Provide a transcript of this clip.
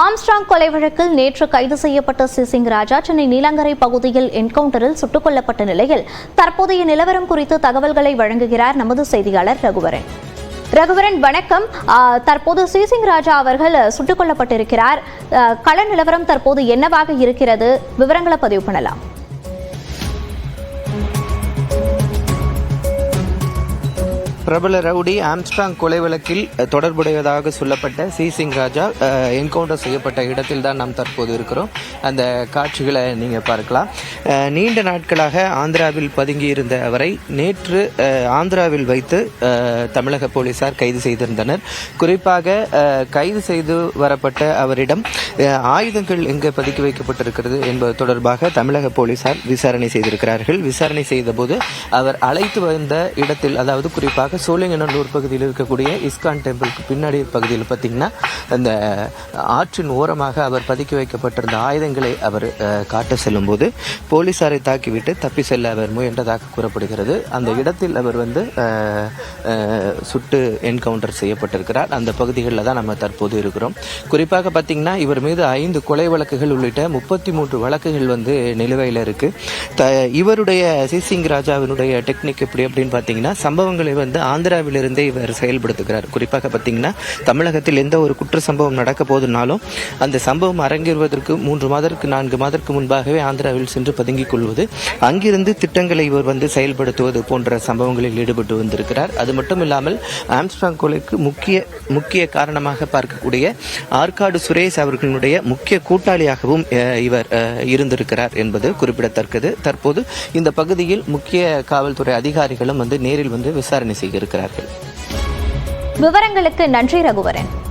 Armstrong கொலை வழக்கில் நேற்று கைது செய்யப்பட்ட சிசிங் ராஜா சென்னை நீலங்கரை பகுதியில் என்கவுண்டரில் சுட்டுக் கொல்லப்பட்ட நிலையில் தற்போதைய நிலவரம் குறித்து தகவல்களை வழங்குகிறார் நமது செய்தியாளர் ரகுவரன். ரகுவரன் வணக்கம். தற்போது சிசிங் ராஜா அவர்கள் சுட்டுக் கொல்லப்பட்டிருக்கிறார் கள நிலவரம் தற்போது என்னவாக இருக்கிறது? விவரங்களை பதிவு பண்ணலாம். பிரபல ரவுடி ஆம்ஸ்ட்ராங் கொலை வழக்கில் தொடர்புடையதாக சொல்லப்பட்ட சி சிங் ராஜா என்கவுண்டர் செய்யப்பட்ட இடத்தில் தான் நாம் தற்போது இருக்கிறோம். அந்த காட்சிகளை நீங்கள் பார்க்கலாம். நீண்ட நாட்களாக ஆந்திராவில் பதுங்கி இருந்த அவரை நேற்று ஆந்திராவில் வைத்து தமிழக போலீசார் கைது செய்திருந்தனர். குறிப்பாக கைது செய்து வரப்பட்ட அவரிடம் ஆயுதங்கள் எங்கே பதுக்கி வைக்கப்பட்டிருக்கிறது என்பது தொடர்பாக தமிழக போலீசார் விசாரணை செய்திருக்கிறார்கள். விசாரணை செய்தபோது அவர் அழைத்து வந்த இடத்தில் அதாவது குறிப்பாக சோழிங்கநல்லூர் பகுதியில் இருக்கக்கூடிய இஸ்கான் டெம்பிளுக்கு பின்னாடி பகுதியில் பார்த்தீங்கன்னா அந்த ஆற்றின் ஓரமாக அவர் பதுக்கி வைக்கப்பட்டிருந்த ஆயுதங்களை அவர் காட்ட செல்லும்போது போலீசாரை தாக்கிவிட்டு தப்பி செல்ல அவர் முயன்றதாக கூறப்படுகிறது. அந்த இடத்தில் அவர் வந்து சுட்டு என்கவுண்டர் செய்யப்பட்டிருக்கிறார். அந்த பகுதிகளில் தான் நம்ம தற்போது இருக்கிறோம். குறிப்பாக பார்த்தீங்கன்னா இவர் மீது ஐந்து கொலை வழக்குகள் உள்ளிட்ட முப்பத்தி மூன்று வழக்குகள் வந்து நிலுவையில் இருக்கு. த இவருடைய சிசிங் ராஜாவினுடைய டெக்னிக் எப்படி அப்படின்னு பார்த்தீங்கன்னா சம்பவங்களை வந்து ஆந்திராவிலிருந்தே இவர் செயல்படுத்துகிறார். குறிப்பாக பார்த்தீங்கன்னா தமிழகத்தில் எந்த ஒரு குற்ற சம்பவம் நடக்க போதுனாலும் அந்த சம்பவம் அரங்கேறுவதற்கு மூன்று மாதத்திற்கு நான்கு மாதத்திற்கு முன்பாகவே ஆந்திராவில் சென்று பதுங்கிக் கொள்வது அங்கிருந்து திட்டங்களை இவர் வந்து செயல்படுத்துவது போன்ற சம்பவங்களில் ஈடுபட்டு வந்திருக்கிறார். அது மட்டும் இல்லாமல் ஆம்ஸ்டாங் கொலைக்கு முக்கிய முக்கிய காரணமாக பார்க்கக்கூடிய ஆற்காடு சுரேஷ் அவர்களுடைய முக்கிய கூட்டாளியாகவும் இவர் இருந்திருக்கிறார் என்பது குறிப்பிடத்தக்கது. தற்போது இந்த பகுதியில் முக்கிய காவல்துறை அதிகாரிகளும் வந்து நேரில் வந்து விசாரணை இருக்கிறார்கள். விவரங்களுக்கு நன்றி ரகுவரன்.